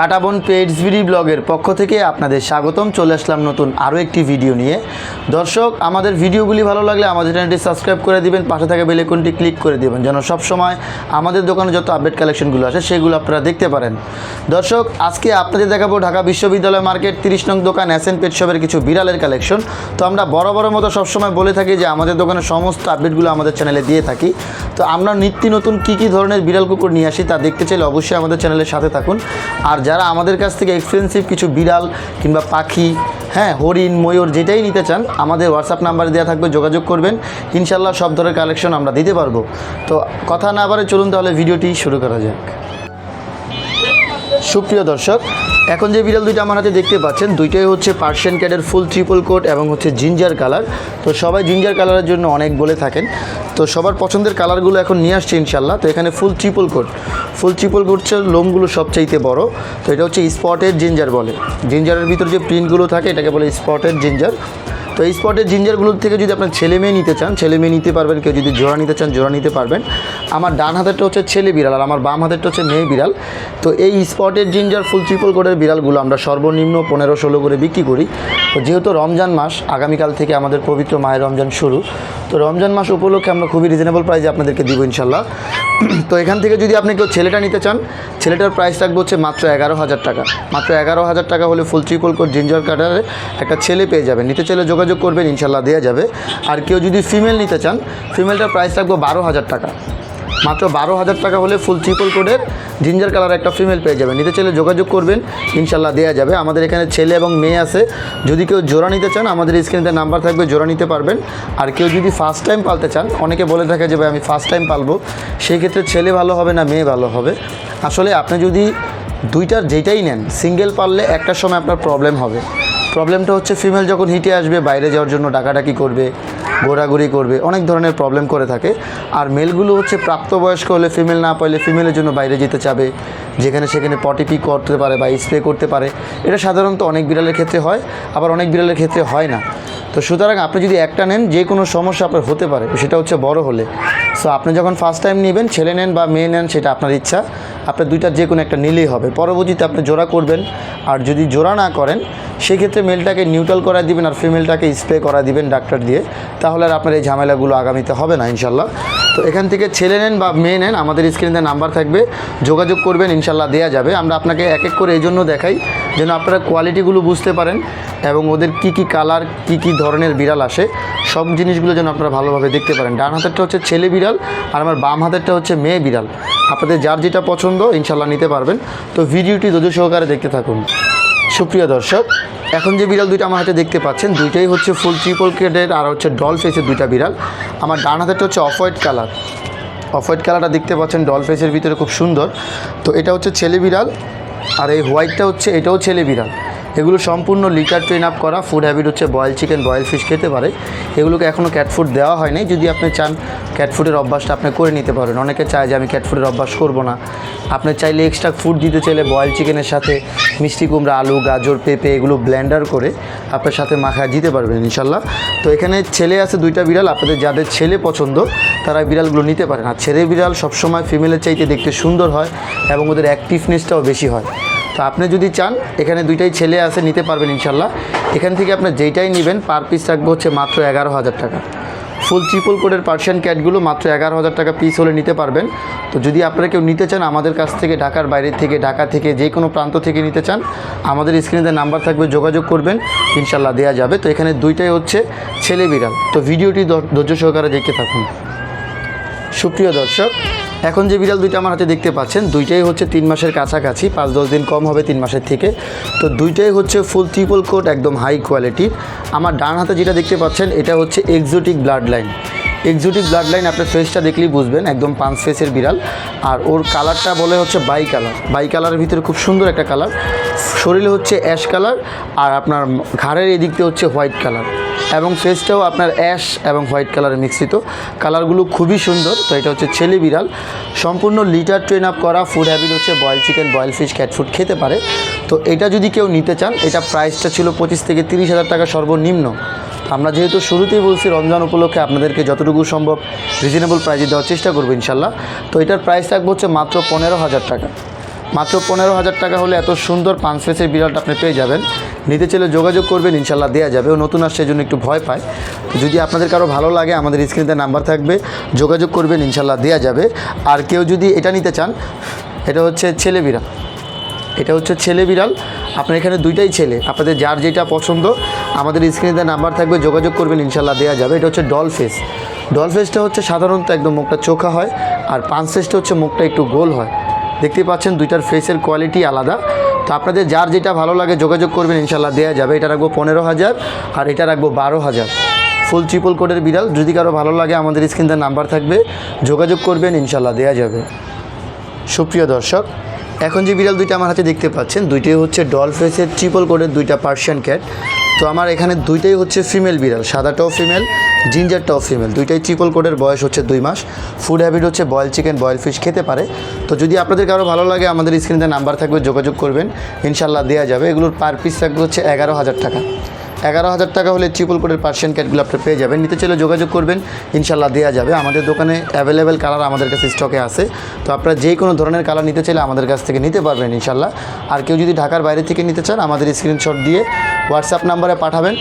কাটাবন পেডস ভিডি ব্লগের পক্ষ থেকে আপনাদের স্বাগতম। চলে আসলাম নতুন আরও একটি ভিডিও নিয়ে। দর্শক, আমাদের ভিডিওগুলি ভালো লাগলে আমাদের চ্যানেলটি সাবস্ক্রাইব করে দিবেন, পাশে থাকা বেলেকনটি ক্লিক করে দিবেন, যেন সবসময় আমাদের দোকানে যত আপডেট কালেকশনগুলো আসে, সেগুলো আপনারা দেখতে পারেন। দর্শক, আজকে আপনাদের দেখাবো ঢাকা বিশ্ববিদ্যালয় মার্কেট তিরিশ নং দোকান অ্যাসেন পেট শপের কিছু বিড়ালের কালেকশন। তো আমরা বড় বড় মতো সবসময় বলে থাকি যে আমাদের দোকানের সমস্ত আপডেটগুলো আমাদের চ্যানেলে দিয়ে থাকি। তো আমরা নিত্য নতুন কী কী ধরনের বিড়াল কুকুর নিয়ে আসি তা দেখতে চাইলে অবশ্যই আমাদের চ্যানেলের সাথে থাকুন। আর যারা আমাদের কাছ থেকে এক্সপেন্সিভ কিছু বিড়াল কিংবা পাখি হ্যাঁ হরিণ, ময়ূর যেটাই নিতে চান, আমাদের হোয়াটসঅ্যাপ নাম্বারে দেওয়া থাকবে, যোগাযোগ করবেন। ইনশাল্লাহ সব ধরনের কালেকশন আমরা দিতে পারব। তো কথা না বারে চলুন তাহলে ভিডিওটি শুরু করা যাক। সুপ্রিয় দর্শক এখন যে বিড়াল দুইটা আমার হাতে দেখতে পাচ্ছেন, দুইটাই হচ্ছে পার্সিয়ান ক্যাটের ফুল ট্রিপল কোট এবং হচ্ছে জিঞ্জার কালার তো সবাই জিঞ্জার কালারের জন্য অনেক বলে থাকেন। তো সবার পছন্দের কালারগুলো এখন নিয়ে আসছে ইনশাল্লাহ তো এখানে full triple coat full triple কোটছে লোমগুলো সবচাইতে বড়। তো এটা হচ্ছে স্পটের জিঞ্জার বলে। জিঞ্জারের ভিতর যে প্রিন্টগুলো থাকে, এটাকে বলে স্পটের জিঞ্জার তো এই স্পটের জিঞ্জারগুলোর থেকে যদি আপনার ছেলে মেয়ে নিতে চান, ছেলে মেয়ে নিতে পারবেন, কেউ যদি জোড়া নিতে চান, জোড়া নিতে পারবেন। আমার ডান হাতেরটা হচ্ছে ছেলে বিড়াল আর আমার বাম হাতেরটা হচ্ছে মেয়ে বিড়াল। তো এই স্পটের জিঞ্জার ফুল ট্রিপল কোডের বিড়ালগুলো আমরা সর্বনিম্ন পনেরো ষোলো করে বিক্রি করি। তো যেহেতু রমজান মাস, আগামীকাল থেকে আমাদের পবিত্র মায়ের রমজান শুরু, তো রমজান মাস উপলক্ষে আমরা খুবই রিজনেবল প্রাইসে আপনাদেরকে দিব ইনশাল্লাহ তো এখান থেকে যদি আপনি কেউ ছেলেটা নিতে চান, ছেলেটার প্রাইস থাকবে হচ্ছে মাত্র এগারো হাজার টাকা। মাত্র এগারো হাজার টাকা হলে ফুল ট্রিপল কোট জিঞ্জার কাটারে একটা ছেলে পেয়ে যাবেন। নিতে চাইলে যোগাযোগ করবেন, ইনশাল্লাহ দেওয়া যাবে। আর কেউ যদি ফিমেল নিতে চান ফিমেলটার প্রাইস থাকবে বারো হাজার টাকা। মাত্র বারো হাজার টাকা হলে ফুল ট্রিপল কোডের জিঞ্জার কালার একটা ফিমেল পেয়ে যাবেন নিতে চাইলে যোগাযোগ করবেন, ইনশাল্লাহ দেওয়া যাবে। আমাদের এখানে ছেলে এবং মেয়ে আছে। যদি কেউ জোড়া নিতে চান, আমাদের স্ক্রিনে নাম্বার থাকবে, জোড়া নিতে পারবেন। আর কেউ যদি ফার্স্ট টাইম পালতে চান, অনেকে বলে থাকে যে, ভাই, আমি ফার্স্ট টাইম পালবো। সেই ক্ষেত্রে ছেলে ভালো হবে না, মেয়ে ভালো হবে। আসলে আপনি যদি দুইটার যেটাই নেন সিঙ্গেল পারলে একটার সময় আপনার প্রবলেম হবে। প্রবলেমটা হচ্ছে ফিমেল যখন হিটে আসবে, বাইরে যাওয়ার জন্য ডাকাডাকি করবে। ঘোরাঘুরি করবে, অনেক ধরনের প্রবলেম করে থাকে। আর মেলগুলো হচ্ছে প্রাপ্তবয়স্ক হলে ফিমেল না পাইলে ফিমেলের জন্য বাইরে যেতে চাবে, যেখানে সেখানে পটিপি করতে পারে বা স্প্রে করতে পারে। এটা সাধারণত অনেক বিড়ালের ক্ষেত্রে হয়, আবার অনেক বিড়ালের ক্ষেত্রে হয় না। তো সুতরাং আপনি যদি একটা নেন, যে কোনো সমস্যা আপনার হতে পারে, সেটা হচ্ছে বড় হলে। সো আপনি যখন ফার্স্ট টাইম নেবেন, ছেলে নেন বা মেয়ে নেন, সেটা আপনার ইচ্ছা। আপনার দুইটা যে কোনো একটা নিলেই হবে। পরবর্তীতে আপনি জোড়া করবেন, আর যদি জোড়া না করেন, সেক্ষেত্রে মেলটাকে নিউট্রাল করা দিবেন আর ফিমেলটাকে স্প্রে করা দিবেন ডাক্তার দিয়ে। তাহলে আর আপনার এই ঝামেলাগুলো আগামীতে হবে না, ইনশাল্লাহ। তো এখান থেকে ছেলে নেন বা মেয়ে নেন, আমাদের স্ক্রিনে নাম্বার থাকবে। যোগাযোগ করবেন, ইনশাল্লাহ দেওয়া যাবে। আমরা আপনাকে এক এক করে এই জন্য দেখাই, যেন আপনারা কোয়ালিটিগুলো বুঝতে পারেন এবং ওদের কি কি কালার কি কি ধরনের বিড়াল আসে, সব জিনিসগুলো যেন আপনারা ভালোভাবে দেখতে পারেন। ডান হাতেরটা হচ্ছে ছেলে বিড়াল, আর আমার বাম হাতেরটা হচ্ছে মেয়ে বিড়াল। আপনাদের যার যেটা পছন্দ, ইনশাল্লাহ নিতে পারবেন। তো ভিডিওটি ধৈর্য সহকারে দেখতে থাকুন। সুপ্রিয় দর্শক, এখন যে বিড়াল দুইটা আমার হাতে দেখতে পাচ্ছেন, দুইটাই হচ্ছে ফুল ট্রিপল কেডের আর হচ্ছে ডল ফেসের দুইটা বিড়াল। আমার ডান হাতেরটা হচ্ছে off white colour off white কালারটা দেখতে পাচ্ছেন ডল ফেসের ভিতরে খুব সুন্দর। তো এটা হচ্ছে ছেলে বিড়াল, আর এই হোয়াইটটা হচ্ছে, এটাও ছেলে বিড়াল। এগুলো সম্পূর্ণ লিটার ট্রেন আপ করা ফুড হ্যাবিট হচ্ছে বয়েল চিকেন বয়েল ফিশ খেতে পারে। এগুলোকে এখনও ক্যাটফুড দেওয়া হয়নি। যদি আপনি চান ক্যাটফুডের অভ্যাসটা আপনি করে নিতে পারেন। অনেকে চায় যে আমি ক্যাটফুডের অভ্যাস করব না। আপনি চাইলে এক্সট্রা ফুড দিতে চাইলে বয়েল চিকেনের সাথে মিষ্টি কুমড়া, আলু, গাজর, পেঁপে এগুলো ব্লেন্ডার করে আপনার সাথে মাখায় দিতে পারবেন ইনশাল্লাহ। তো এখানে ছেলে আছে দুইটা বিড়াল। আপনাদের যাদের ছেলে পছন্দ, তারা বিড়ালগুলো নিতে পারেন। আর ছেলে বিড়াল সবসময় ফিমেলের চাইতে দেখতে সুন্দর হয় এবং ওদের অ্যাক্টিভনেসটাও বেশি হয়। তো আপনি যদি চান, এখানে দুইটাই ছেলে আছে, নিতে পারবেন ইনশাল্লাহ। এখান থেকে আপনি যেইটাই নেবেন, পার পিস রাখব হচ্ছে মাত্র এগারো হাজার টাকা। ফুল ট্রিপল কোডের পার্সিয়ান ক্যাটগুলো মাত্র এগারো হাজার টাকা পিস হলে নিতে পারবেন। তো যদি আপনারা কেউ নিতে চান, আমাদের কাছ থেকে, ঢাকার বাইরে থেকে, ঢাকা থেকে যে কোনো প্রান্ত থেকে নিতে চান, আমাদের স্ক্রিনে নাম্বার থাকবে, যোগাযোগ করবেন। ইনশাল্লাহ দেওয়া যাবে। তো এখানে দুইটাই হচ্ছে ছেলে বিড়াল। তো ভিডিওটি ধৈর্য সহকারে দেখতে থাকুন। সুপ্রিয় দর্শক, এখন যে বিড়াল দুইটা আমার হাতে দেখতে পাচ্ছেন, দুইটাই হচ্ছে তিন মাসের কাছাকাছি, পাঁচ দশ দিন কম হবে তিন মাসের থেকে। তো দুইটাই হচ্ছে ফুল ট্রিপল কোট একদম হাই কোয়ালিটির আমার ডান হাতে যেটা দেখতে পাচ্ছেন, এটা হচ্ছে exotic blood line exotic blood line আপনার ফেসটা দেখলেই বুঝবেন, একদম পাঁচ ফেসের বিড়াল। আর ওর কালারটা বলে হচ্ছে বাই কালার বাই কালারের ভিতরে খুব সুন্দর একটা কালার শরীরে হচ্ছে অ্যাশ কালার আর আপনার ঘাড়ের এদিক দিয়ে হচ্ছে হোয়াইট কালার এবং ফেসটাও আপনার অ্যাশ এবং হোয়াইট কালারে মিশ্রিত। কালারগুলো খুবই সুন্দর, তো এটা হচ্ছে ছেলে বিড়াল। সম্পূর্ণ লিটার ট্রেন আপ করা ফুড হ্যাবিট হচ্ছে boil chicken boil fish cat food খেতে পারে। তো এটা যদি কেউ নিতে চান, এটা প্রাইসটা ছিল পঁচিশ থেকে তিরিশ হাজার টাকা সর্বনিম্ন। আমরা যেহেতু শুরুতেই বলছি, রমজান উপলক্ষে আপনাদেরকে যতটুকু সম্ভব রিজনেবল প্রাইজে দেওয়ার চেষ্টা করব ইনশাল্লাহ। তো এটার প্রাইস থাকবে হচ্ছে মাত্র পনেরো হাজার টাকা। মাত্র পনেরো হাজার টাকা হলে এত সুন্দর পাঁচ ফেসের বিড়ালটা আপনি পেয়ে যাবেন। নিতে চাইলে যোগাযোগ করবেন, ইনশাল্লাহ দেওয়া যাবে। ও নতুন আসছে জন্য একটু ভয় পায়। যদি আপনাদের কারও ভালো লাগে, আমাদের স্ক্রিনে নাম্বার থাকবে। যোগাযোগ করবেন, ইনশাল্লাহ দেওয়া যাবে। আর কেউ যদি এটা নিতে চান, এটা হচ্ছে ছেলে বিড়াল। এটা হচ্ছে ছেলে বিড়াল। আপনার এখানে দুইটাই ছেলে। আপনাদের যার যেটা পছন্দ, আমাদের স্ক্রিনে নাম্বার থাকবে, যোগাযোগ করবেন, ইনশাল্লাহ দেওয়া যাবে। এটা হচ্ছে ডল ফেস ডল ফেসটা হচ্ছে সাধারণত একদম মুখটা চোখা হয়, আর পাঁচ ফেসটা হচ্ছে মুখটা একটু গোল হয়। দেখতে পাচ্ছেন, দুইটার ফেসের কোয়ালিটি আলাদা। তো আপনাদের যার যেটা ভালো লাগে যোগাযোগ করবেন ইনশাল্লাহ দেওয়া যাবে। এটা রাখব পনেরো হাজার আর এটা রাখব বারো হাজার। ফুল ট্রিপল কোডের বিড়াল, যদি কারও ভালো লাগে আমাদের স্ক্রিনে নাম্বার থাকবে, যোগাযোগ করবেন ইনশাল্লাহ দেওয়া যাবে। সুপ্রিয় দর্শক, এখন যে বিড়াল দুইটা আমার হাতে দেখতে পাচ্ছেন, দুইটাই হচ্ছে ডল ফেসের ট্রিপল কোডের দুইটা পার্সিয়ান ক্যাট তো আমার এখানে দুইটাই হচ্ছে ফিমেল বিড়াল, সাদাটাও ফিমেল জিঞ্জারটাও ফিমেল দুইটাই ট্রিপল কোডের বয়স হচ্ছে দুই মাস। ফুড হ্যাবিট হচ্ছে বয়েল চিকেন বয়েল ফিশ খেতে পারে। তো যদি আপনাদের কারও ভালো লাগে, আমাদের স্ক্রিনে নাম্বার থাকবে, যোগাযোগ করবেন। ইনশাল্লাহ দেওয়া যাবে। এগুলোর পার পিস থাকবে হচ্ছে এগারো হাজার টাকা। এগারো হাজার টাকা হলে ট্রিপল কোডের পার্সিয়ান ক্যাটগুলো আপনি পেয়ে যাবেন। নিতে চাইলে যোগাযোগ করবেন। ইনশাল্লাহ দেওয়া যাবে। আমাদের দোকানে অ্যাভেলেবেল কালার আমাদের কাছে স্টকে আছে। তো আপনারা যে কোনো ধরনের কালার নিতে চাইলে আমাদের কাছ থেকে নিতে পারবেন ইনশাল্লাহ আর কেউ যদি ঢাকার বাইরে থেকে নিতে চান, আমাদের স্ক্রিনশট দিয়ে হোয়াটসঅ্যাপ নাম্বারে পাঠাবেন।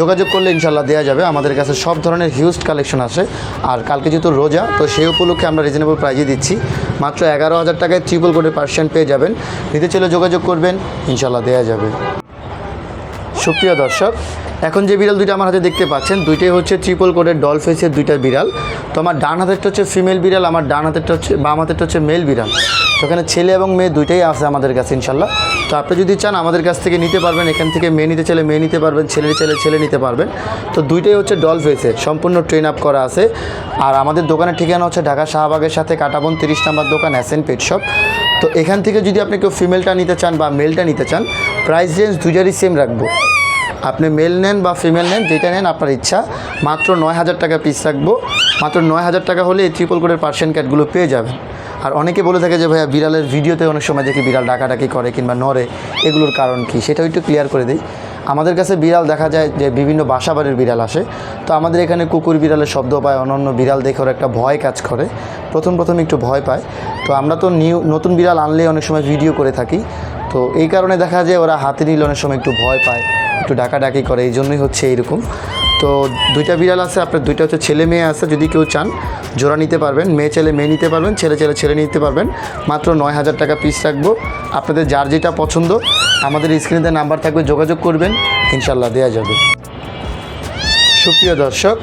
যোগাযোগ করলে ইনশাল্লাহ দেওয়া যাবে। আমাদের কাছে সব ধরনের হিউজ কালেকশন আসে আর কালকে যেহেতু রোজা, তো সেই উপলক্ষে আমরা রিজনেবল প্রাইজে দিচ্ছি। মাত্র এগারো হাজার টাকায় ট্রিপল কোডের পার্সেন্ট পেয়ে যাবেন। নিতে চলে যোগাযোগ করবেন। ইনশাল্লাহ দেওয়া যাবে। সুপ্রিয় দর্শক, এখন যে বিড়াল দুইটা আমার হাতে দেখতে পাচ্ছেন, দুইটাই হচ্ছে ট্রিপল কোডের ডল ফেসের দুইটা বিড়াল। তো আমার ডান হাতেরটা হচ্ছে ফিমেল বিড়াল, আমার ডান হাতেরটা হচ্ছে, বাম হাতেরটা হচ্ছে মেল বিড়াল। তো এখানে ছেলে এবং মেয়ে দুইটাই আছে আমাদের কাছে ইনশাল্লাহ তো আপনি যদি চান আমাদের কাছ থেকে নিতে পারবেন, এখান থেকে মেয়ে নিতে চাইলে মেয়ে নিতে পারবেন, ছেলে ছেলে ছেলে নিতে পারবেন। তো দুইটাই হচ্ছে ডল ফেসের সম্পূর্ণ ট্রেন আপ করা আছে। আর আমাদের দোকানের ঠিকানা হচ্ছে ঢাকা শাহবাগের সাথে কাটাবন তিরিশ নাম্বার দোকান অ্যাসেন পেট শপ তো এখান থেকে যদি আপনি কেউ ফিমেলটা নিতে চান বা মেলটা নিতে চান প্রাইস রেঞ্জ দুইটারই সেম রাখব। আপনি মেল নেন বা ফিমেল নেন, যেটা নেন আপনার ইচ্ছা, মাত্র নয় হাজার টাকা পিস রাখব। মাত্র নয় হাজার টাকা হলে এই ট্রিপল কোডের পার্সিয়ান ক্যাটগুলো পেয়ে যাবেন। আর অনেকে বলে থাকে যে, ভাইয়া, বিড়ালের ভিডিওতে অনেক সময় দেখি বিড়াল ডাকাডাকি করে কিংবা নড়ে। এগুলোর কারণ কি? সেটাও একটু ক্লিয়ার করে দিই। আমাদের কাছে বিড়াল দেখা যায় যে, বিভিন্ন বাসাবাড়ির বিড়াল আসে। তো আমাদের এখানে কুকুর বিড়ালের শব্দ পায় অন্যান্য বিড়াল দেখে ওরা একটা ভয় কাজ করে। প্রথম প্রথম একটু ভয় পায়। তো আমরা তো নিউ, নতুন বিড়াল আনলে অনেক সময় ভিডিও করে থাকি। তো এই কারণে দেখা যায় ওরা হাতে নিলে অনেক সময় একটু ভয় পায়। একটু ডাকাডাকি করে, এই জন্যই হচ্ছে এইরকম। তো দুইটা বিড়াল আছে, আপনার দুইটা হচ্ছে ছেলে মেয়ে আছে, যদি কেউ চান, জোড়া নিতে পারবেন। মেয়ে ছেলে, মেয়ে নিতে পারবেন, ছেলে ছেলে ছেলে নিতে পারবেন। মাত্র নয় হাজার টাকা পিস রাখব। আপনাদের যার যেটা পছন্দ, আমাদের স্ক্রিনে নাম্বার থাকবে, যোগাযোগ করবেন ইনশাল্লাহ দেওয়া যাবে। সুপ্রিয় দর্শক,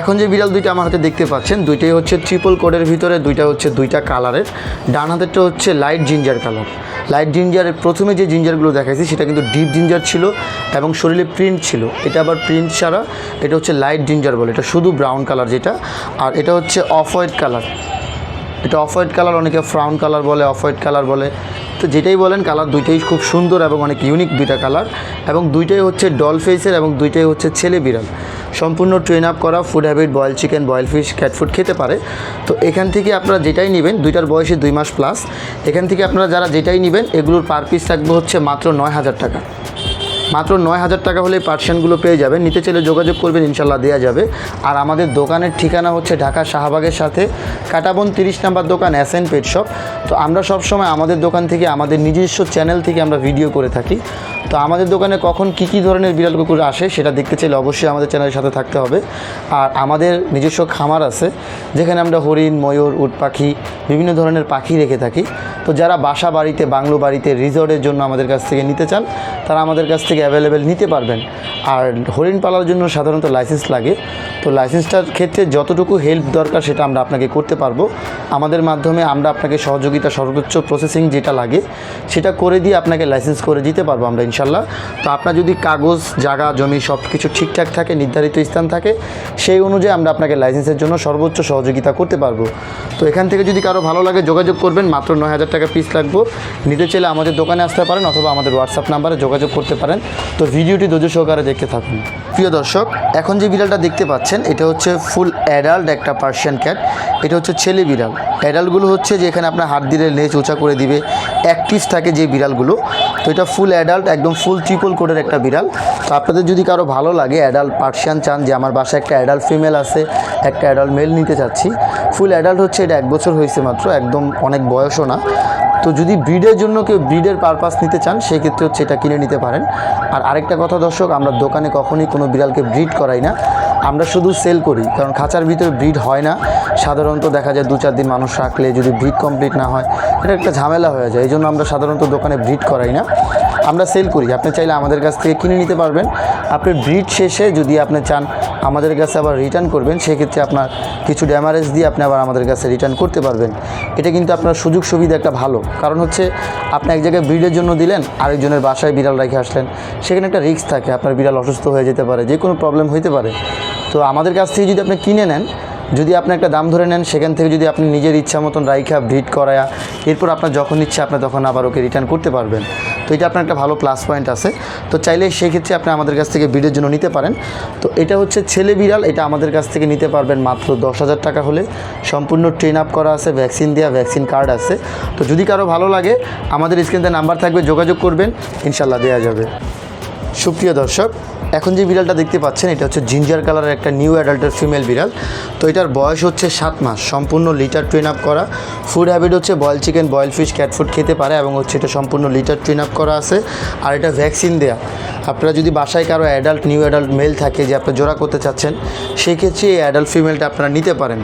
এখন যে বিড়াল দুইটা আমার হাতে দেখতে পাচ্ছেন, দুইটাই হচ্ছে ট্রিপল কোডের ভিতরে, দুইটা হচ্ছে দুইটা কালারের ডান হাতেরটা হচ্ছে লাইট জিঞ্জার কালার লাইট জিঞ্জারের প্রথমে যে জিঞ্জারগুলো দেখাইছি, সেটা কিন্তু ডিপ জিঞ্জার ছিল এবং শরীরে প্রিন্ট ছিল। এটা আবার প্রিন্ট ছাড়া, এটা হচ্ছে লাইট জিঞ্জার বলে। এটা শুধু ব্রাউন কালার যেটা, আর এটা হচ্ছে অফ হোয়াইট কালার এটা অফ হোয়াইট কালার অনেকে ফ্রাউন কালার বলে অফ হোয়াইট কালার বলে। তো যেটাই বলেন কালার দুইটাই খুব সুন্দর এবং অনেক ইউনিক দুইটা কালার এবং দুইটাই হচ্ছে ডল ফেসের এবং দুইটাই হচ্ছে ছেলে বিড়াল। সম্পূর্ণ ট্রেন আপ করা food habit boil chicken boil fish cat food খেতে পারে। তো এখান থেকে আপনারা যেটাই নেবেন, দুইটার বয়সে দুই মাস প্লাস এখান থেকে আপনারা যারা যেটাই নেবেন, এগুলোর পার পিস থাকবে হচ্ছে মাত্র নয় হাজার টাকা। মাত্র নয় হাজার টাকা হলে পার্সেন্টগুলো পেয়ে যাবেন নিতে চাইলে যোগাযোগ করবেন ইনশাল্লাহ দেওয়া যাবে। আর আমাদের দোকানের ঠিকানা হচ্ছে ঢাকা শাহবাগের সাথে কাটাবন তিরিশ নাম্বার দোকান অ্যাসেন পেট শপ তো আমরা সবসময় আমাদের দোকান থেকে, আমাদের নিজস্ব চ্যানেল থেকে আমরা ভিডিও করে থাকি। তো আমাদের দোকানে কখন কী কী ধরনের বিড়াল কুকুর আসে সেটা দেখতে চাইলে অবশ্যই আমাদের চ্যানেলের সাথে থাকতে হবে। আর আমাদের নিজস্ব খামার আছে, যেখানে আমরা হরিণ, ময়ূর, উট পাখি, বিভিন্ন ধরনের পাখি রেখে থাকি। তো যারা বাসা বাড়িতে, বাংলো বাড়িতে, রিসর্টের জন্য আমাদের কাছ থেকে নিতে চান, তারা আমাদের কাছ থেকে অ্যাভেলেবেল নিতে পারবেন। আর হরিণ পালার জন্য সাধারণত লাইসেন্স লাগে। তো লাইসেন্সটার ক্ষেত্রে যতটুকু হেল্প দরকার সেটা আমরা আপনাকে করতে পারব। আমাদের মাধ্যমে আমরা আপনাকে সহযোগিতা, সর্বোচ্চ প্রসেসিং যেটা লাগে, সেটা করে দিয়ে আপনাকে লাইসেন্স করে দিতে পারব আমরা, ইনশাল্লাহ। তো আপনার যদি কাগজ, জায়গা, জমি সব কিছু ঠিকঠাক থাকে, নির্ধারিত স্থান থাকে, সেই অনুযায়ী আমরা আপনাকে লাইসেন্সের জন্য সর্বোচ্চ সহযোগিতা করতে পারব। তো এখান থেকে যদি কারও ভালো লাগে যোগাযোগ করবেন, মাত্র নয় হাজার টাকা পিস লাগবো। নিতে চাইলে আমাদের দোকানে আসতে পারেন অথবা আমাদের হোয়াটসঅ্যাপ নাম্বারে যোগাযোগ করতে পারেন। তো ভিডিওটি ধৈর্য সহকারে দেখতে থাকুন। প্রিয় দর্শক, এখন যে বিড়ালটা দেখতে পাচ্ছেন, এটা হচ্ছে ফুল অ্যাডাল্ট একটা পার্সিয়ান ক্যাট। এটা হচ্ছে ছেলে বিড়াল। অ্যাডাল্টগুলো হচ্ছে যে এখানে আপনার হাত দিলে লেজ উঁচা করে দিবে অ্যাক্টিভ থাকে যে বিড়ালগুলো। তো এটা ফুল অ্যাডাল্ট একদম ফুল ট্রিপল কোডের একটা বিড়াল। তো আপনাদের যদি কারও ভালো লাগে অ্যাডাল্ট পার্সিয়ান চান যে আমার বাসায় একটা অ্যাডাল্ট ফিমেল আছে, একটা অ্যাডাল্ট মেল নিতে চাচ্ছি ফুল অ্যাডাল্ট হচ্ছে এটা এক বছর হয়েছে মাত্র, একদম অনেক বয়সও না। তো যদি ব্রিডের জন্য কেউ ব্রিডের পারপাস নিতে চান, সেক্ষেত্রে হচ্ছে এটা কিনে নিতে পারেন। আর আরেকটা কথা দর্শক, আমরা দোকানে কখনোই কোনো বিড়ালকে ব্রিড করাই না। আমরা শুধু সেল করি, কারণ খাঁচার ভিতরে ব্রিড হয় না। সাধারণত দেখা যায় দু চার দিন মানুষ রাখলে যদি ব্রিড কমপ্লিট না হয়, এটা একটা ঝামেলা হয়ে যায়। এই জন্য আমরা সাধারণত দোকানে ব্রিড করাই না। আমরা সেল করি। আপনি চাইলে আমাদের কাছ থেকে কিনে নিতে পারবেন। আপনি ব্রিড শেষে যদি আপনি চান আমাদের কাছে আবার রিটার্ন করবেন, সেক্ষেত্রে আপনার কিছু ড্যামারেজ দিয়ে আপনি আবার আমাদের কাছে রিটার্ন করতে পারবেন। এটা কিন্তু আপনার সুযোগ সুবিধা একটা ভালো। কারণ হচ্ছে, আপনি এক জায়গায় ব্রিডের জন্য দিলেন, আরেকজনের বাসায় বিড়াল রেখে আসলেন। সেখানে একটা রিস্ক থাকে, আপনার বিড়াল অসুস্থ হয়ে যেতে পারে যে কোনো প্রবলেম হইতে পারে। তো আমাদের কাছ থেকে যদি আপনি কিনে নেন, যদি আপনি একটা দাম ধরে নেন, সেখান থেকে যদি আপনি নিজের ইচ্ছা মতন রাইখা ব্রিড করায়া, এরপর আপনার যখন ইচ্ছা, আপনি তখন আবার ওকে রিটার্ন করতে পারবেন। তো এটা আপনার একটা ভালো প্লাস পয়েন্ট আছে। তো চাইলে সেই ক্ষেত্রে আপনি আমাদের কাছ থেকে ব্রিডের জন্য নিতে পারেন। তো এটা হচ্ছে ছেলে বিড়াল, এটা আমাদের কাছ থেকে নিতে পারবেন মাত্র দশ হাজার টাকা হলে। সম্পূর্ণ ট্রেন আপ করা আছে ভ্যাকসিন দেওয়া ভ্যাকসিন কার্ড আছে। তো যদি কারও ভালো লাগে, আমাদের স্ক্রিনতে নাম্বার থাকবে, যোগাযোগ করবেন ইনশাল্লাহ দেওয়া যাবে। সুপ্রিয় দর্শক এখন যে বিড়ালটা দেখতে পাচ্ছেন, এটা হচ্ছে জিঞ্জার কালারের একটা নিউ অ্যাডাল্টের ফিমেল বিড়াল। তো এটার বয়স হচ্ছে সাত মাস। সম্পূর্ণ লিটার ট্রেন আপ করা। ফুড হ্যাবিট হচ্ছে boil chicken boil fish cat food খেতে পারে এবং হচ্ছে এটা সম্পূর্ণ লিটার ট্রেন আপ করা আছে। আর এটা ভ্যাকসিন দেয়া। আপনারা যদি বাসায় কারও অ্যাডাল্ট নিউ অ্যাডাল্ট মেল থাকে যে আপনি জোড়া করতে চাচ্ছেন সেই ক্ষেত্রে এই অ্যাডাল্ট ফিমেলটা আপনারা নিতে পারেন।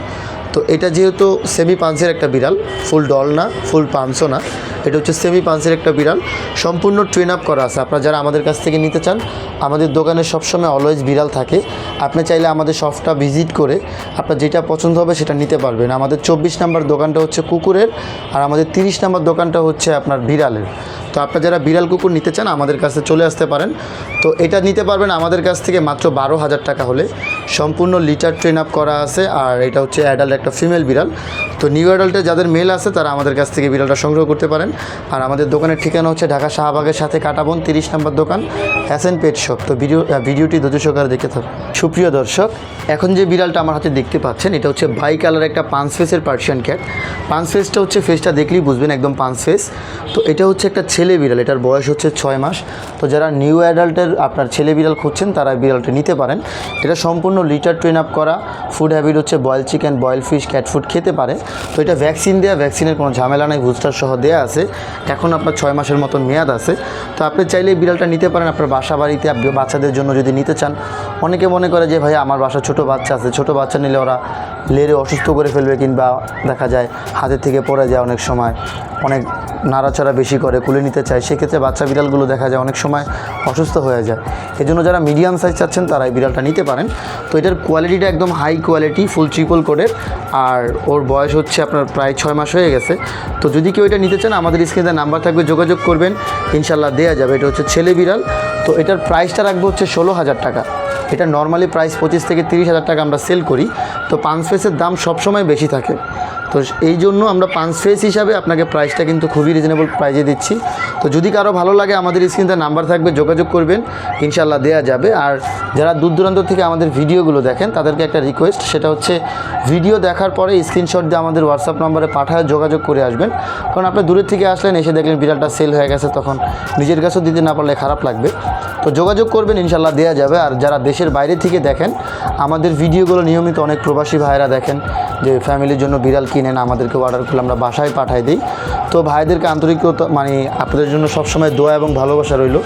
তো এটা যেহেতু সেমি পাঞ্চের একটা বিড়াল ফুল ডল না ফুল পাঞ্চও না, এটা হচ্ছে সেমি পাঞ্চের একটা বিড়াল। সম্পূর্ণ ট্রেন আপ করা আছে। আপনারা যারা আমাদের কাছ থেকে নিতে চান, আমাদের দোকানে সবসময় অলওয়েজ বিড়াল থাকে। আপনি চাইলে আমাদের শপটা ভিজিট করে আপনার যেটা পছন্দ হবে সেটা নিতে পারবেন। আমাদের চব্বিশ নাম্বার দোকানটা হচ্ছে কুকুরের, আর আমাদের তিরিশ নাম্বার দোকানটা হচ্ছে আপনার বিড়ালের। তো আপনারা যারা বিড়াল কুকুর নিতে চান, আমাদের কাছে চলে আসতে পারেন। তো এটা নিতে পারবেন আমাদের কাছ থেকে মাত্র বারো হাজার টাকা হলে। সম্পূর্ণ লিটার ট্রেন আপ করা আছে, আর এটা হচ্ছে অ্যাডাল্ট একটা ফিমেল বিড়াল। তো নিউ অ্যাডাল্টে যাদের মেল আছে, তারা আমাদের কাছ থেকে বিড়ালটা সংগ্রহ করতে পারেন। আর আমাদের দোকানের ঠিকানা হচ্ছে ঢাকা শাহবাগের সাথে কাটাবন তিরিশ নম্বর দোকান হ্যাসেন পেট শপ তো ভিডিও ভিডিওটি ধৈর্য সহকারে দেখে থাকুন। সুপ্রিয় দর্শক, এখন যে বিড়ালটা আমার হাতে দেখতে পাচ্ছেন, এটা হচ্ছে বাই কালার একটা পাঁচ ফেসের পার্সিয়ান ক্যাট পাঁচ ফেসটা হচ্ছে ফেসটা দেখলেই বুঝবেন একদম পাঁচ ফেস তো এটা হচ্ছে একটা ছেলে বিড়াল, এটার বয়স হচ্ছে ছয় মাস। তো যারা নিউ অ্যাডাল্টের আপনার ছেলে বিড়াল খুঁজছেন, তারা বিড়ালটা নিতে পারেন। এটা সম্পূর্ণ লিটার ট্রেন আপ করা। ফুড হ্যাবিট হচ্ছে boil chicken boil fish cat food খেতে পারে। তো এটা ভ্যাকসিন দেওয়া ভ্যাকসিনের কোনো ঝামেলা নাই বুস্টার সহ দেওয়া আছে। এখন আপনার ছয় মাসের মতন মেয়াদ আছে। তো আপনি চাইলে বিড়ালটা নিতে পারেন আপনার বাসা বাড়িতে আপনি বাচ্চাদের জন্য যদি নিতে চান। অনেকে মনে করে যে ভাই আমার বাসা ছোট বাচ্চা আছে। ছোট বাচ্চা নিলে ওরা লেরে অসুস্থ করে ফেলবে কিংবা দেখা যায় হাতের থেকে পড়ে যায় অনেক সময়। অনেক নাড়াচাড়া বেশি করে, কুলে নিতে চায়। সেক্ষেত্রে বাচ্চা বিড়ালগুলো দেখা যায় অনেক সময় অসুস্থ হয়ে যায়। এই জন্য যারা মিডিয়াম সাইজ চাচ্ছেন, তারা এই বিড়ালটা নিতে পারেন। তো এটার কোয়ালিটিটা একদম হাই কোয়ালিটি ফুল ট্রিপল কোডের আর ওর বয়স হচ্ছে আপনার প্রায় ছয় মাস হয়ে গেছে। তো যদি কেউ এটা নিতে চান, আমাদের স্ক্রিনে নাম্বার থাকবে, যোগাযোগ করবেন। ইনশাল্লাহ দেওয়া যাবে। এটা হচ্ছে ছেলে বিড়াল। তো এটার প্রাইসটা রাখব হচ্ছে ষোলো হাজার টাকা। এটা নর্মালি প্রাইস পঁচিশ থেকে তিরিশ হাজার টাকা আমরা সেল করি। তো পাঁচ ফেসের দাম সবসময় বেশি থাকে। তো এই জন্য আমরা পাঁচ ফেস হিসাবে আপনাকে প্রাইসটা কিন্তু খুবই রিজনেবল প্রাইজে দিচ্ছি। তো যদি কারও ভালো লাগে, আমাদের স্ক্রিনতে নাম্বার থাকবে, যোগাযোগ করবেন। ইনশাল্লাহ দেওয়া যাবে। আর যারা দূর দূরান্ত থেকে আমাদের ভিডিওগুলো দেখেন, তাদেরকে একটা রিকোয়েস্ট সেটা হচ্ছে ভিডিও দেখার পরে স্ক্রিনশট দিয়ে আমাদের হোয়াটসঅ্যাপ নম্বরে পাঠায় যোগাযোগ করে আসবেন। কারণ আপনি দূরের থেকে আসলেন, এসে দেখলেন বিড়ালটা সেল হয়ে গেছে, তখন নিজের কাছেও দিতে না পারলে খারাপ লাগবে। তো যোগাযোগ করবেন, ইনশাল্লাহ দেওয়া যাবে। আর যারা দেশের বাইরে থেকে দেখেন, আমাদের ভিডিওগুলো নিয়মিত অনেক প্রবাসী ভাইরা দেখেন, যে ফ্যামিলির জন্য বিড়াল কিনেন আমাদেরকে অর্ডার করলে আমরা বাসায় পাঠাই দিই। তো ভাইদেরকে আন্তরিকতা মানে আপনাদের জন্য সবসময় দোয়া এবং ভালোবাসা রইল।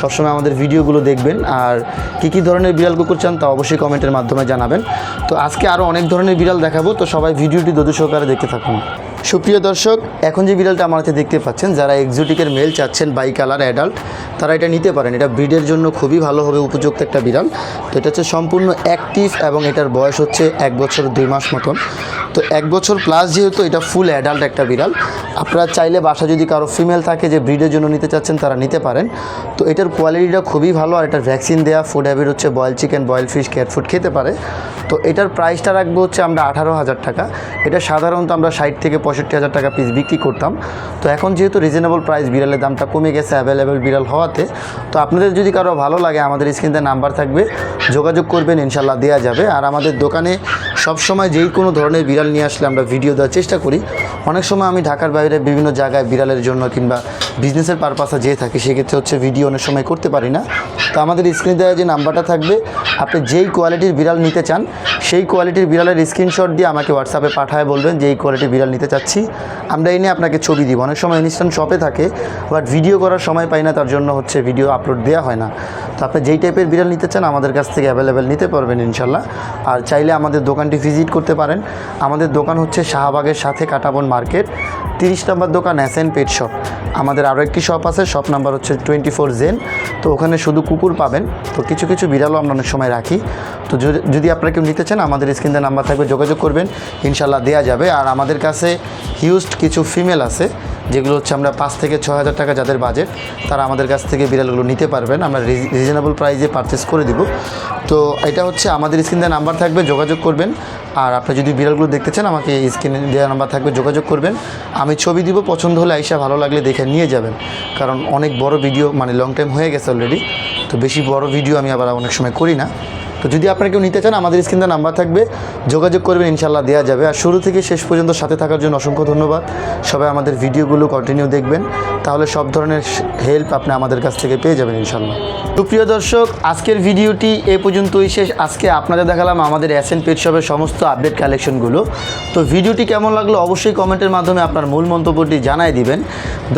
সবসময় আমাদের ভিডিওগুলো দেখবেন। আর কী কী ধরনের বিড়াল কুকুর চান, তা অবশ্যই কমেন্টের মাধ্যমে জানাবেন। তো আজকে আরও অনেক ধরনের বিড়াল দেখাবো, তো সবাই ভিডিওটি দোদু সহকারে দেখতে থাকুন। সুপ্রিয় দর্শক, এখন যে বিড়ালটা আমার হাতে দেখতে পাচ্ছেন, যারা এক্সোটিকের মেল চাচ্ছেন বাই কালার অ্যাডাল্ট তারা এটা নিতে পারেন। এটা ব্রিডের জন্য খুবই ভালো হবে উপযুক্ত একটা বিড়াল। তো এটা হচ্ছে সম্পূর্ণ অ্যাক্টিভ এবং এটার বয়স হচ্ছে এক বছর দুই মাস মতন। তো এক বছর প্লাস যেহেতু এটা ফুল অ্যাডাল্ট একটা বিড়াল, আপনারা চাইলে বাসা যদি কারও ফিমেল থাকে যে ব্রিডের জন্য নিতে চাচ্ছেন, তারা নিতে পারেন। তো এটার কোয়ালিটিটা খুবই ভালো আর এটার ভ্যাকসিন দেওয়া ফুড হ্যাবিট হচ্ছে boil chicken boil fish cat food খেতে পারে। তো এটার প্রাইসটা রাখব হচ্ছে আমরা আঠারো হাজার টাকা। এটা সাধারণত আমরা ষাট থেকে পঁয়ষট্টি হাজার টাকা পিস বিক্রি করতাম। তো এখন যেহেতু রিজনেবল প্রাইস বিড়ালের দামটা কমে গেছে অ্যাভেলেবেল বিড়াল হওয়াতে, তো আপনাদের যদি কারও ভালো লাগে, আমাদের স্ক্রিনতে নাম্বার থাকবে, যোগাযোগ করবেন ইনশাল্লাহ দেওয়া যাবে। আর আমাদের দোকানে সবসময় যেই কোনো ধরনের বিড়াল নিয়ে আসলে আমরা ভিডিও দেওয়ার চেষ্টা করি। অনেক সময় আমি ঢাকার বাইরে বিভিন্ন জায়গায় বিড়ালের জন্য কিংবা বিজনেসের পারপাসে যেয়ে থাকি, সেক্ষেত্রে হচ্ছে ভিডিও অনেক সময় করতে পারি না। তো আমাদের স্ক্রিনে দেওয়া যে নাম্বারটা থাকবে, আপনি যেই কোয়ালিটির বিড়াল নিতে চান, সেই কোয়ালিটির বিড়ালের স্ক্রিনশট দিয়ে আমাকে হোয়াটসঅ্যাপে পাঠায় বলবেন যে এই কোয়ালিটির বিড়াল নিতে চাচ্ছি। আমরা এনে আপনাকে ছবি দিব। অনেক সময় ইনস্ট্যান্ট শপে থাকে বাট ভিডিও করার সময় পাই না, তার জন্য হচ্ছে ভিডিও আপলোড দেওয়া হয় না। তো আপনি যেই টাইপের বিড়াল নিতে চান, আমাদের কাছ থেকে অ্যাভেলেবেল নিতে পারবেন ইনশাল্লাহ আর চাইলে আমাদের দোকানটি ভিজিট করতে পারেন। আমাদের দোকান হচ্ছে শাহবাগের সাথে কাটাবন মার্কেট তিরিশ নম্বর দোকান অ্যাসেন পেট শপ আমাদের আরও একটি শপ আছে শপ নাম্বার হচ্ছে টোয়েন্টি ফোর জেন তো ওখানে শুধু কুকুর পাবেন। তো কিছু কিছু বিড়ালও আমরা অনেক সময় রাখি। তো যদি- আপনারা কেউ নিতে চান, আমাদের স্ক্রিনে নাম্বার থাকবে, যোগাযোগ করবেন। ইনশাল্লাহ দেওয়া যাবে। আর আমাদের কাছে হিউজড কিছু ফিমেল আছে। যেগুলো হচ্ছে আমরা পাঁচ থেকে ছ হাজার টাকা যাদের বাজেট তারা আমাদের কাছ থেকে বিড়ালগুলো নিতে পারবেন। আমরা রিজনেবল প্রাইসে পারচেস করে দিব। তো এটা হচ্ছে আমাদের স্ক্রিন দেওয়া নাম্বার থাকবে, যোগাযোগ করবেন। আর আপনি যদি বিড়ালগুলো দেখতে চান, আমাকে স্ক্রিনে দেওয়া নাম্বার থাকবে, যোগাযোগ করবেন। আমি ছবি দিব, পছন্দ হলে আইসা ভালো লাগলে দেখে নিয়ে যাবেন। কারণ অনেক বড় ভিডিও মানে লং টাইম হয়ে গেছে অলরেডি তো বেশি বড় ভিডিও আমি আবার অনেক সময় করি না। তো যদি আপনারা কেউ নিতে চান, আমাদের স্ক্রিনে নাম্বার থাকবে। যোগাযোগ করবেন ইনশাল্লাহ দেওয়া যাবে। আর শুরু থেকে শেষ পর্যন্ত সাথে থাকার জন্য অসংখ্য ধন্যবাদ। সবাই আমাদের ভিডিওগুলো কন্টিনিউ দেখবেন। তাহলে সব ধরনের হেল্প আপনি আমাদের কাছ থেকে পেয়ে যাবেন ইনশাল্লাহ সুপ্রিয় দর্শক, আজকের ভিডিওটি এ পর্যন্তই শেষ। আজকে আপনাদের দেখালাম আমাদের অ্যাসেন পেট শপের সমস্ত আপডেট কালেকশনগুলো তো ভিডিওটি কেমন লাগল অবশ্যই কমেন্টের মাধ্যমে আপনার মূল মন্তব্যটি জানাই দিবেন।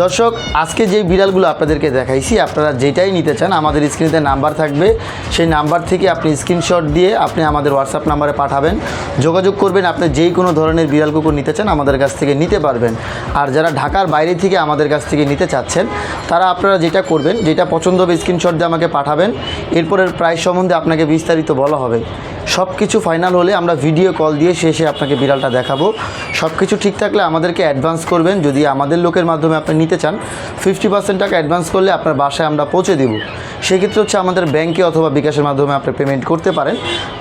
দর্শক, আজকে যে বিড়ালগুলো আপনাদেরকে দেখাইছি, আপনারা যেটাই নিতে চান, আমাদের স্ক্রিনে নাম্বার থাকবে। সেই নাম্বার থেকে আপনি স্ক্রিনশট দিয়ে আপনি আমাদের হোয়াটসঅ্যাপ নাম্বারে পাঠাবেন। যোগাযোগ করবেন, আপনি যেই কোনো ধরনের বিড়াল কুকুর নিতে চান আমাদের কাছ থেকে নিতে পারবেন। আর যারা ঢাকার বাইরে থেকে আমাদের কাছ থেকে নিতে চাচ্ছেন, তারা আপনারা যেটা করবেন, যেটা পছন্দ হবে স্ক্রিনশট দিয়ে আমাকে পাঠাবেন। এরপরের প্রাইস সম্বন্ধে আপনাকে বিস্তারিত বলা হবে। সব কিছু ফাইনাল হলে আমরা ভিডিও কল দিয়ে শেষে আপনাকে বিড়ালটা দেখাবো। সব কিছু ঠিক থাকলে আমাদেরকে অ্যাডভান্স করবেন। যদি আমাদের লোকের মাধ্যমে আপনি নিতে চান ফিফটি পার্সেন্ট টাকা অ্যাডভান্স করলে আপনার বাসায় আমরা পৌঁছে দেবো। সেক্ষেত্রে হচ্ছে আমাদের ব্যাংকে অথবা বিকাশের মাধ্যমে আপনি পেমেন্ট করতে পারেন।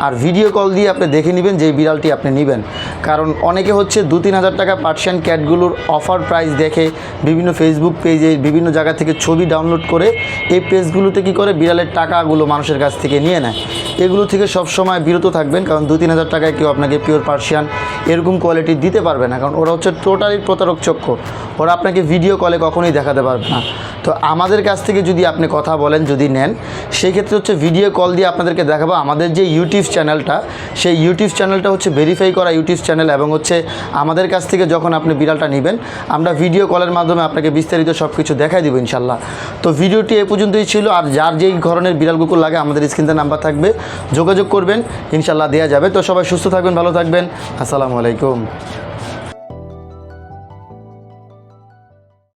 আর ভিডিও কল দিয়ে আপনি দেখে নেবেন যে বিড়ালটি আপনি নেবেন। কারণ অনেকে হচ্ছে দু তিন হাজার টাকা পার্সিয়ান ক্যাটগুলোর অফার প্রাইস দেখে বিভিন্ন ফেসবুক পেজে বিভিন্ন জায়গা থেকে ছবি ডাউনলোড করে এই পেজগুলোতে কি করে বিড়ালের টাকাগুলো মানুষের কাছ থেকে নিয়ে নেয়। এগুলো থেকে সবসময় বিরত থাকবেন, কারণ দু তিন হাজার টাকায় কেউ আপনাকে পিওর পার্সিয়ান এরকম কোয়ালিটি দিতে পারবে না, কারণ ওরা হচ্ছে টোটালি প্রতারক চক্র ওরা আপনাকে ভিডিও কলে কখনোই দেখাতে পারবে না। তো আমাদের কাছ থেকে যদি আপনি কথা বলেন, যদি নেন, সেই ক্ষেত্রে হচ্ছে ভিডিও কল দিয়ে আপনাদেরকে দেখাবো। আমাদের যে ইউটিউব চ্যানেলটা সেই ইউটিউব চ্যানেলটা হচ্ছে ভেরিফাই করা ইউটিউব চ্যানেল এবং হচ্ছে আমাদের কাছ থেকে যখন আপনি বিড়ালটা নেবেন, আমরা ভিডিও কলের মাধ্যমে আপনাকে বিস্তারিত সব কিছু দেখাই দেবো ইনশাল্লাহ তো ভিডিওটি এ পর্যন্তই ছিল, আর যার যেই ধরনের বিড়াল কুকুর লাগে, আমাদের স্ক্রিনে নাম্বার থাকবে। যোগাযোগ করবেন ইনশাল্লাহ দেওয়া যাবে। তো সবাই সুস্থ থাকবেন ভালো থাকবেন। আসসালামু আলাইকুম।